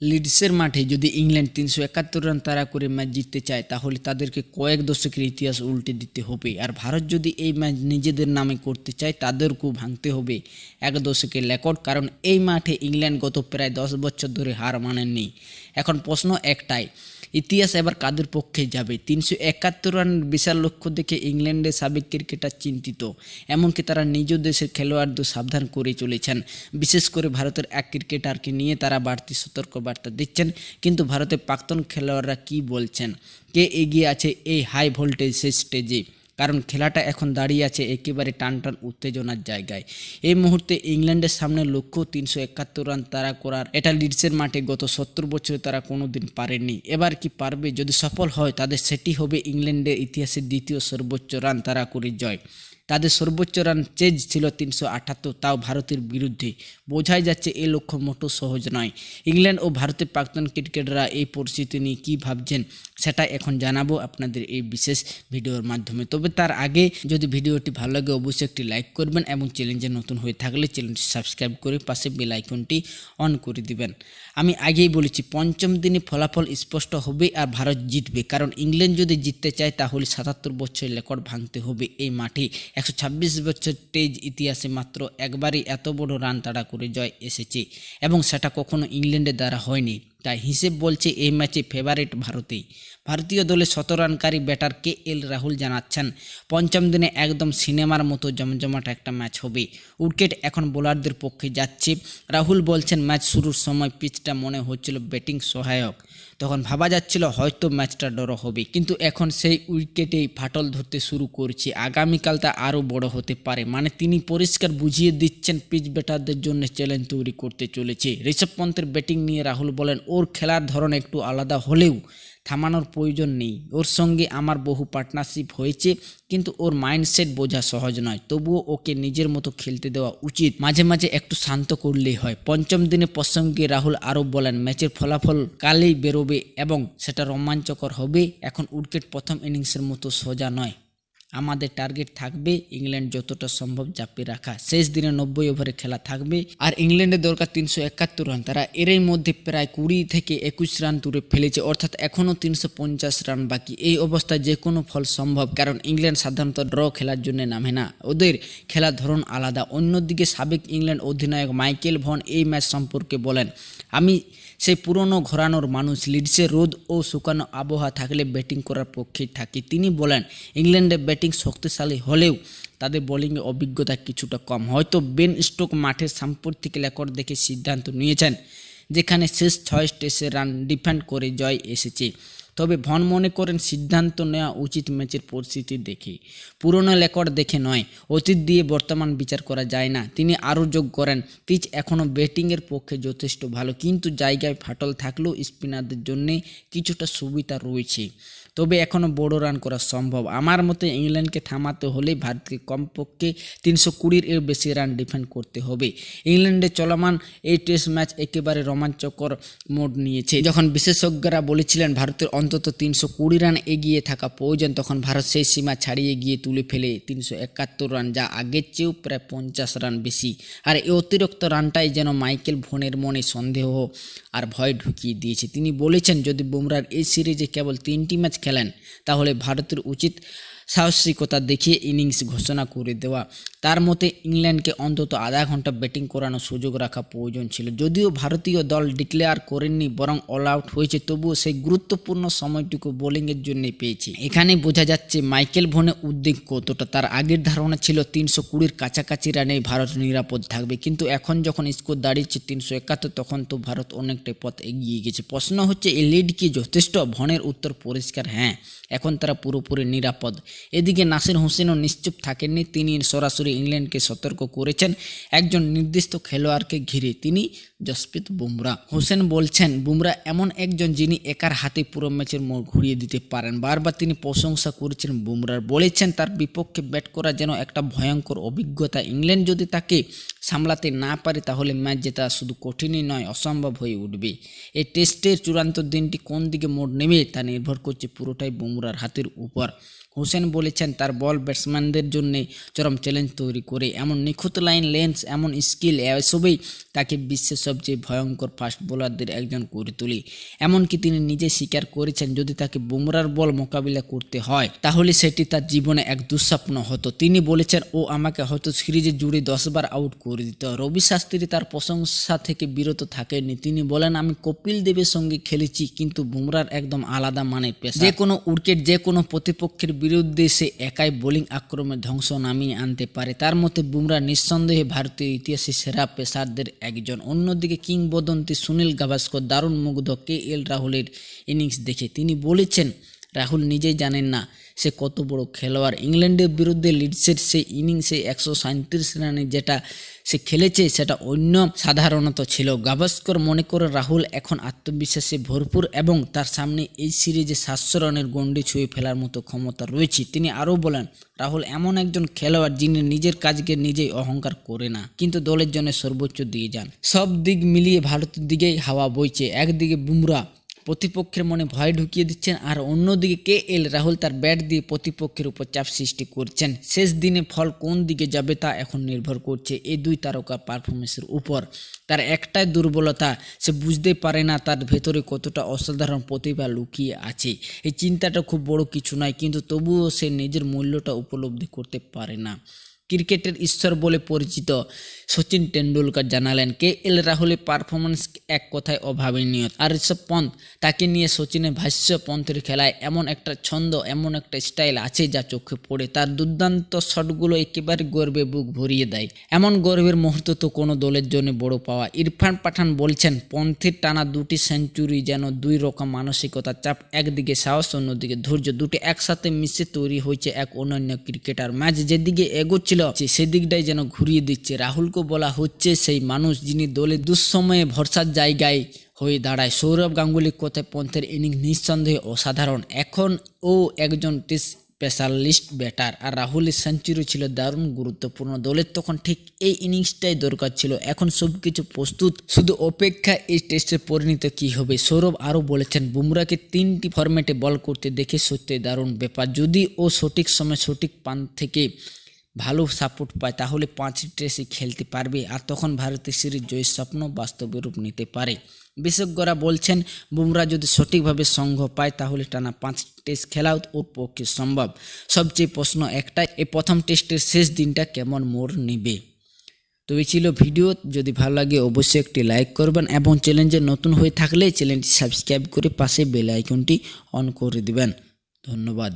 লিডসের মাঠে যদি ইংল্যান্ড তিনশো একাত্তর রান তারা করে ম্যাচ জিততে চায়, তাহলে তাদেরকে কয়েক দশকের ইতিহাস উল্টে দিতে হবে। আর ভারত যদি এই ম্যাচ নিজেদের নামে করতে চায়, তাদেরকেও ভাঙতে হবে। এক দশকের রেকর্ড, কারণ এই মাঠে ইংল্যান্ড গত প্রায় দশ বছর ধরে হার মানেননি। এখন প্রশ্ন একটাই ইতিহাস এবার কাদের পক্ষে যাবে? তিনশো একাত্তর রান বিশাল লক্ষ্য দেখে ইংল্যান্ডের সাবেক ক্রিকেটার চিন্তিত। এমনকি তারা নিজ দেশের খেলোয়াড়দের সাবধান করে চলেছেন। বিশেষ করে ভারতের এক ক্রিকেটারকে নিয়ে তারা বাড়তি সতর্কবার্তা দিচ্ছেন। কিন্তু ভারতের প্রাক্তন খেলোয়াড়রা কি বলছেন? কে এগিয়ে আছে এই হাই ভোল্টেজ স্টেজে? কারণ খেলাটা এখন দাঁড়িয়ে আছে একেবারে টান টান উত্তেজনার জায়গায়। এই মুহূর্তে ইংল্যান্ডের সামনে লক্ষ্য তিনশো একাত্তর রান তারা করার। এটা লিডসের মাঠে গত সত্তর বছরে তারা কোনো দিন পারেনি। এবার কি পারবে? যদি সফল হয়, তাদের সেটি হবে ইংল্যান্ডের ইতিহাসের দ্বিতীয় সর্বোচ্চ রান তারা করে জয়। তাদের সর্বোচ্চ রান চেজ ছিল তিনশো আটাত্তর, তাও ভারতের বিরুদ্ধে। বোঝাই যাচ্ছে এই লক্ষ্য মোটো সহজ নয়। ইংল্যান্ড ও ভারতের প্রাক্তন ক্রিকেটাররা এই পরিস্থিতি নিয়ে কী ভাবছেন, সেটা এখন জানাব আপনাদের এই বিশেষ ভিডিওর মাধ্যমে। তবে তার আগে যদি ভিডিওটি ভালো লাগে, অবশ্যই একটি লাইক করবেন এবং চ্যানেলে নতুন হয়ে থাকলে চ্যানেলটি সাবস্ক্রাইব করে পাশে বেল আইকনটি অন করে দিবেন। আমি আগেই বলেছি, পঞ্চম দিনে ফলাফল স্পষ্ট হবে আর ভারত জিতবে। কারণ ইংল্যান্ড যদি জিততে চায়, তাহলে সাতাত্তর বছরের রেকর্ড ভাঙতে হবে এই মাঠে। একশো ছাব্বিশ বছর টেজ ইতিহাসে মাত্র একবারই এত বড় রান তাড়া করে জয় এসেছে, এবং সেটা কখনো ইংল্যান্ডের দ্বারা হয়নি। তাই হিসেব বলছে এই ম্যাচে ফেভারিট ভারতেই। ভারতীয় দলে শত রানকারী ব্যাটার কে এল রাহুল জানাচ্ছেন, পঞ্চম দিনে একদম সিনেমার মতো জমজমাট একটা ম্যাচ হবে। উইকেট এখন বোলারদের পক্ষে যাচ্ছে। রাহুল বলছেন, ম্যাচ শুরুর সময় পিচটা মনে হচ্ছিল ব্যাটিং সহায়ক। তখন ভাবা যাচ্ছিল হয়তো ম্যাচটা ড্র হবে। কিন্তু এখন সেই উইকেটেই ফাটল ধরতে শুরু করছে। আগামীকাল তা আরও বড় হতে পারে। মানে তিনি পরিষ্কার বুঝিয়ে দিচ্ছেন পিচ ব্যাটারদের জন্য চ্যালেঞ্জ তৈরি করতে চলেছে। ঋষভ পন্থের ব্যাটিং নিয়ে রাহুল বলেন ওর খেলার ধরন একটু আলাদা হলেও থামানোর প্রয়োজন নেই। ওর সঙ্গে আমার বহু পার্টনারশিপ হয়েছে, কিন্তু ওর মাইন্ডসেট বোঝা সহজ নয়। তবুও ওকে নিজের মতো খেলতে দেওয়া উচিত। মাঝে মাঝে একটু শান্ত করলেই হয়। পঞ্চম দিনে প্রসঙ্গে রাহুল আরও বলেন, ম্যাচের ফলাফল কালেই বেরোবে এবং সেটা রোমাঞ্চকর হবে। এখন উইকেট প্রথম ইনিংসের মতো সোজা নয়। আমাদের টার্গেট থাকবে ইংল্যান্ড যতটা সম্ভব চাপিয়ে রাখা। শেষ দিনে নব্বই ওভারে খেলা থাকবে। আর ইংল্যান্ডের দরকার তিনশো একাত্তর রান তারা এরই মধ্যে প্রায় কুড়ি থেকে একুশ রান তুলে ফেলেছে। অর্থাৎ এখনও তিনশো পঞ্চাশ রান বাকি। এই অবস্থায় যে কোনো ফল সম্ভব, কারণ ইংল্যান্ড সাধারণত ড্র খেলার জন্য নামে না। ওদের খেলার ধরন আলাদা। অন্যদিকে সাবেক ইংল্যান্ড অধিনায়ক মাইকেল ভন এই ম্যাচ সম্পর্কে বলেন, আমি সেই পুরনো ঘোরানোর মানুষ। লিডসে রোদ ও শুকানো আবহাওয়া থাকলে ব্যাটিং করার পক্ষেই থাকি। তিনি বলেন, ইংল্যান্ডের ব্যাটিং শক্তিশালী হলেও তাদের বোলিংয়ে অভিজ্ঞতা কিছুটা কম। হয়তো বেন স্টোক মাঠের সাম্প্রতিক রেকর্ড দেখে সিদ্ধান্ত নিয়েছেন, যেখানে শেষ ছয় টেস্টে রান ডিফেন্ড করে জয় এসেছে। তবে ভন মনে করেন সিদ্ধান্ত নেওয়া উচিত ম্যাচের পরিস্থিতি দেখে। পুরনো রেকর্ড দেখে নয়, অতীত দিয়ে বর্তমান বিচার করা যায় না। তিনি আরও যোগ করেন, পিচ এখনও ব্যাটিংয়ের পক্ষে যথেষ্ট ভালো, কিন্তু জায়গায় ফাটল থাকলেও স্পিনারদের জন্যে কিছুটা সুবিধা রয়েছে। তবে এখনও বড় রান করা সম্ভব। আমার মতে ইংল্যান্ডকে থামাতে হলে ভারতকে কমপক্ষে তিনশো কুড়ির এর বেশি রান ডিফেন্ড করতে হবে। ইংল্যান্ডে চলমান এই টেস্ট ম্যাচ একেবারে রোমাঞ্চকর মোড নিয়েছে। যখন বিশেষজ্ঞরা বলেছিলেন ভারতের অন্তত তিনশো কুড়ি রান এগিয়ে থাকা প্রয়োজন। তখন ভারত সেই সীমা ছাড়িয়ে গিয়ে তুলে ফেলে তিনশো একাত্তর রান, যা আগের চেয়েও প্রায় পঞ্চাশ রান বেশি। আর এই অতিরিক্ত রানটাই যেন মাইকেল ভোনের মনে সন্দেহ আর ভয় ঢুকিয়ে দিয়েছে। তিনি বলেছেন, যদি বুমরার এই সিরিজে কেবল তিনটি ম্যাচ খেলেন, তাহলে ভারতের উচিত সাহসিকতা দেখিয়ে ইনিংস ঘোষণা করে দেওয়া। তার মতে, ইংল্যান্ডকে অন্তত আধা ঘণ্টা ব্যাটিং করানোর সুযোগ রাখা প্রয়োজন ছিল। যদিও ভারতীয় দল ডিক্লেয়ার করেননি, বরং অল আউট হয়েছে, তবুও সেই গুরুত্বপূর্ণ সময়টুকু বোলিংয়ের জন্য পেয়েছে। এখানে বোঝা যাচ্ছে, মাইকেল ভনে উদ্বেগ কতটা, তার আগের ধারণা ছিল তিনশো কুড়ির কাছাকাছি রানে ভারত নিরাপদ থাকবে। কিন্তু এখন যখন স্কোর দাঁড়িয়েছে তিনশো একাত্তর, তখন তো ভারত অনেকটাই পথ এগিয়ে গেছে। প্রশ্ন হচ্ছে, এই লিড কি যথেষ্ট? ভনের উত্তর পরিষ্কার হ্যাঁ। এখন তারা পুরোপুরি নিরাপদ। এদিকে নাসির হোসেনও নিশ্চুপ থাকেননি। তিনি সরাসরি ইংল্যান্ডকে সতর্ক করেছেন। একজন নির্দিষ্ট খেলোয়াড়কে ঘিরে তিনি জসপ্রীত বুমরা। হোসেন বলছেন, বুমরা এমন একজন যিনি একার হাতে পুরো ম্যাচের মোড় ঘুরিয়ে দিতে পারেন। বারবার তিনি প্রশংসা করেছেন বুমরার। বলেছেন, তার বিপক্ষে ব্যাট করা যেন একটা ভয়ঙ্কর অভিজ্ঞতা। ইংল্যান্ড যদি তাকে সামলাতে না পারে, তাহলে ম্যাচ জেতা শুধু কঠিনই নয়, অসম্ভব হয়ে উঠবে। এই টেস্টের চূড়ান্ত দিনটি কোন দিকে মোড় নেবে, তা নির্ভর করছে পুরোটাই বুমরার হাতের উপর। হোসেন বলেছেন, তার বল ব্যাটসম্যানদের জন্য চরম চ্যালেঞ্জ তৈরি করে। এমন নিখুঁত লাইন, লেন্স, এমন স্কিল, এসবই তাকে বিশ্বের সবচেয়ে ভয়ঙ্কর ফাস্ট বোলারদের একজন করে তোলে। এমনকি তিনি নিজে স্বীকার করেছেন, যদি তাকে বুমরার বল মোকাবিলা করতে হয়, তাহলে সেটি তার জীবনে এক দুঃস্বপ্ন হতো। তিনি বলেছেন, ও আমাকে হয়তো সিরিজে জুড়ে দশবার আউট করে দিত। রবি শাস্ত্রী তার প্রশংসা থেকে বিরত থাকেননি। তিনি বলেন, আমি কপিল দেবের সঙ্গে খেলেছি, কিন্তু বুমরার একদম আলাদা মানের পেশা। যে কোনো উইকেট, যে কোনো প্রতিপক্ষের বিরুদ্ধে সে একাই বোলিং আক্রমণে ধ্বংস নামিয়ে আনতে পারে। তার মতে, বুমরা নিঃসন্দেহে ভারতীয় ইতিহাসে সেরা পেসারদের একজন। অন্যদিকে কিংবদন্তি সুনীল গাভাস্কর দারুণ মুগ্ধ কে এল রাহুলের ইনিংস দেখে। তিনি বলেছেন রাহুল নিজেই জানেন না সে কত বড় খেলোয়াড়। ইংল্যান্ডের বিরুদ্ধে লিডসের সেই ইনিংসে একশো সাঁত্রিশ রানে যেটা সে খেলেছে, সেটা অন্য সাধারণত ছিল। গাভাস্কর মনে করে রাহুল এখন আত্মবিশ্বাসে ভরপুর এবং তার সামনে এই সিরিজে সাতশো রানের গণ্ডি ছুঁয়ে ফেলার মতো ক্ষমতা রয়েছে। তিনি আরও বলেন, রাহুল এমন একজন খেলোয়াড় যিনি নিজের কাজকে নিজেই অহংকার করে না, কিন্তু দলের জন্য সর্বোচ্চ দিয়ে যান। সব দিক মিলিয়ে ভারতের দিকেই হাওয়া বইছে। একদিকে বুমরা প্রতিপক্ষের মনে ভয় ঢুকিয়ে দিচ্ছেন আর অন্যদিকে কে এল রাহুল তার ব্যাট দিয়ে প্রতিপক্ষের উপর চাপ সৃষ্টি করছেন। শেষ দিনে ফল কোন দিকে যাবে তা এখন নির্ভর করছে এই দুই তারকা পারফরমেন্সের উপর। তার একটাই দুর্বলতা, সে বুঝতে পারে না তার ভেতরে কতটা অসাধারণ প্রতিভা লুকিয়ে আছে। এই চিন্তাটা খুব বড় কিছু নয়, কিন্তু তবুও সে নিজের মূল্যটা উপলব্ধি করতে পারে না। ক্রিকেটের ঈশ্বর বলে পরিচিত সচিন টেন্ডুলকার জানালেন কে এল রাহুলের পারফরমেন্স এক কথায় অভাবনীয়। আর ঋষভ পন্থ, তাকে নিয়ে সচিনের ভাষ্য পন্থের খেলায় এমন একটা ছন্দ, এমন একটা স্টাইল আছে যা চোখে পড়ে। তার দুর্দান্ত শটগুলো একেবারে গর্বে বুক ভরিয়ে দেয়। এমন গর্বের মুহূর্ত তো কোনো দলের জন্য বড় পাওয়া। ইরফান পাঠান বলছেন, পন্থের টানা দুটি সেঞ্চুরি যেন দুই রকম মানসিকতা, চাপ একদিকে সাহস, অন্যদিকে ধৈর্য। দুটি একসাথে মিশে তৈরি হয়েছে এক অনন্য ক্রিকেটার। ম্যাচ যেদিকে এগোচ্ছিল সেদিকটাই যেন ঘুরিয়ে দিচ্ছে। রাহুলকে বলা হচ্ছে সেই মানুষ যিনি দলে দুঃসময়ে ভরসার জায়গায় হয়ে দাঁড়ায়। সৌরভ গাঙ্গুলির কথায় পন্থের ইনিংস নিঃসন্দেহে অসাধারণ। এখন ও একজন টেস্ট স্পেশালিস্ট ব্যাটার। আর রাহুলের সেঞ্চুরি ছিল দারুণ গুরুত্বপূর্ণ। দলের তখন ঠিক এই ইনিংসটাই দরকার ছিল। এখন সব কিছু প্রস্তুত। শুধু অপেক্ষা এই টেস্টের পরিণত কি হবে? সৌরভ আরও বলেছেন বুমরাকে তিনটি ফরম্যাটে বল করতে দেখে সত্যি দারুণ ব্যাপার। যদি ও সঠিক সময় সঠিক পান থেকে ভালো সাপোর্ট পায়, তাহলে পাঁচ টেস্টই খেলতে পারবে আর তখন ভারতের সিরিজ জয়ের স্বপ্ন বাস্তবে রূপ নিতে পারে। বিশেষজ্ঞরা বলছেন, বুমরা যদি সঠিকভাবে সঙ্গ পায়, তাহলে টানা পাঁচ টেস্ট খেলাও ওর পক্ষে সম্ভব। সবচেয়ে প্রশ্ন একটাই, এই প্রথম টেস্টের শেষ দিনটা কেমন মোড় নেবে? তো এই ছিল ভিডিও, যদি ভালো লাগে অবশ্যই একটি লাইক করবেন এবং চ্যানেলে নতুন হয়ে থাকলে চ্যানেলটি সাবস্ক্রাইব করে পাশে বেল আইকনটি অন করে দিবেন। ধন্যবাদ।